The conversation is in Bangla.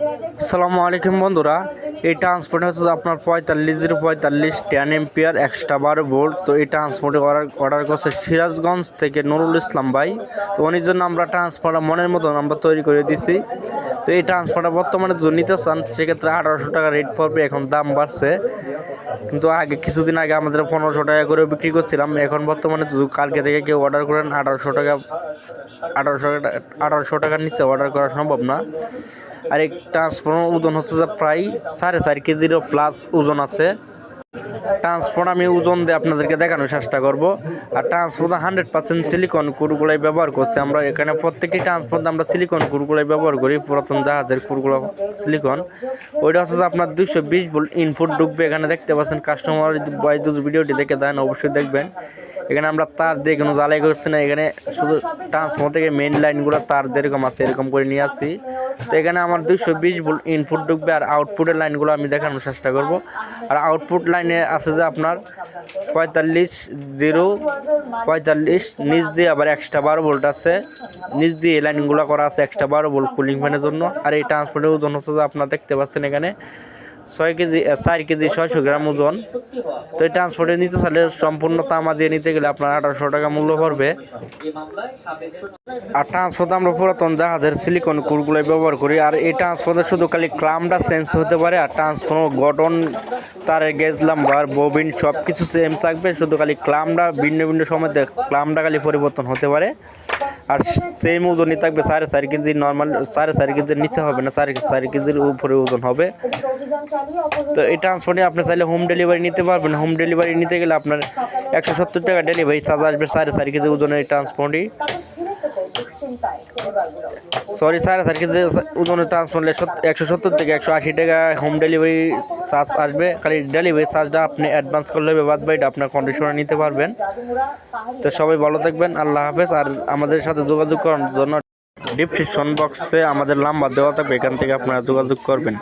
আসসালামু আলাইকুম বন্ধুরা, এই ট্রান্সপোর্ট হচ্ছে আপনার পঁয়তাল্লিশ জিরো পঁয়তাল্লিশ টেন এম্পিয়ার এক্সট্রা বারো ভোল্ট তো এই ট্রান্সপোর্টে অর্ডার অর্ডার করছে সিরাজগঞ্জ থেকে নুরুল ইসলাম ভাই। তো উনির জন্য আমরা ট্রান্সপোর্টার মনের মতন আমরা তৈরি করে দিছি। তো এই ট্রান্সপোর্টার বর্তমানে যদি নিতে চান, সেক্ষেত্রে আঠারোশো টাকা রেট পড়বে, এখন দাম বাড়ছে। কিন্তু আগে, কিছুদিন আগে আমাদের পনেরোশো টাকা করে বিক্রি করছিলাম। এখন বর্তমানে কালকে থেকে কেউ অর্ডার করেন, আঠারোশো টাকা, আঠারোশো আঠারোশো টাকার নিচে অর্ডার করা সম্ভব না। আর এই ট্রান্সফর্মার ওজন হচ্ছে যে প্রায় সাড়ে চার কেজিরও প্লাস ওজন আছে। ট্রান্সপোর্ট আমি ওজন দিয়ে আপনাদেরকে দেখানোর চেষ্টা করব। আর ট্রান্সপোর্ট হান্ড্রেড পার্সেন্ট সিলিকন কুরগুলাই ব্যবহার করছি আমরা। এখানে প্রত্যেকটি ট্রান্সপোর্ট আমরা সিলিকন কুরগুলাই ব্যবহার করি। পুরাতন জাহাজের কুরগুলো সিলিকন ওইটা হচ্ছে যে আপনার দুশো বিশ ভোল্ট ইনপুট ঢুকবে। এখানে দেখতে পাচ্ছেন কাস্টমার বাই যদি ভিডিওটি দেখে দেন অবশ্যই দেখবেন। এখানে আমরা তার দিয়ে কোনো জ্বালাই করছি না, এখানে শুধু ট্রান্সফর্মার থেকে মেন লাইনগুলো তার যেরকম আছে, এরকম করে নিয়ে আসছি। তো এখানে আমার দুইশো বিশ ভোল্ট ইনপুট ঢুকবে আর আউটপুটের লাইনগুলো আমি দেখানোর চেষ্টা করব। আর আউটপুট লাইনে আছে যে আপনার পঁয়তাল্লিশ জিরো, পঁয়তাল্লিশ, নিচ দিয়ে আবার এক্সট্রা বারো ভোল্ট আছে। নিচ দিয়ে লাইনগুলো করা আছে এক্সট্রা বারো ভোল্ট কুলিং ফ্যানের জন্য। আর এই ট্রান্সপোর্টের ওজন হচ্ছে যে আপনারা দেখতে পাচ্ছেন এখানে ছয় কেজি চার কেজি ছয়শো গ্রাম ওজন। তো এই ট্রান্সপোর্টে নিতে চাইলে সম্পূর্ণ তামা দিয়ে নিতে গেলে আপনার আঠারোশো টাকা মূল্য পড়বে। আর ট্রান্সপোর্ট আমরা পুরাতন জাহাজের সিলিকন কুরগুলোই ব্যবহার করি। আর এই ট্রান্সপোর্টে শুধু খালি ক্লামটা চেঞ্জ হতে পারে, আর ট্রান্সপোর্ট গঠন তারের গেজ লাম্বার ববিন সব কিছু সেম থাকবে। শুধু খালি ক্লামটা ভিন্ন ভিন্ন সময় ক্লামটা খালি পরিবর্তন হতে পারে। আর সেম ওজনই থাকবে, সাড়ে চার কেজি নর্মাল সাড়ে চার কেজির নিচে হবে না, সাড়ে চার কেজির উপরে ওজন হবে। তো এই ট্রান্সপোর্টে আপনি চাইলে হোম ডেলিভারি নিতে পারবেন। হোম ডেলিভারি নিতে গেলে আপনার একশো সত্তর টাকা ডেলিভারি চার্জ আসবে সাড়ে চার কেজি ওজনের এই ট্রান্সপোর্টই সরি সাড়ে চার কেজি ওজনের ট্রান্সপোর্ট একশো সত্তর থেকে একশো আশি টাকা হোম ডেলিভারি চার্জ আসবে। খালি ডেলিভারি চার্জটা আপনি অ্যাডভান্স করলে হবে বাদ বাকিটা আপনার কন্ডিশনে নিতে পারবেন। তো সবাই ভালো থাকবেন আল্লাহ হাফেজ। আর আমাদের সাথে যোগাযোগ করার জন্য ডিসক্রিপশন বক্সে আমাদের নাম্বার দেওয়া থাকবে এখান থেকে আপনারা যোগাযোগ করবেন।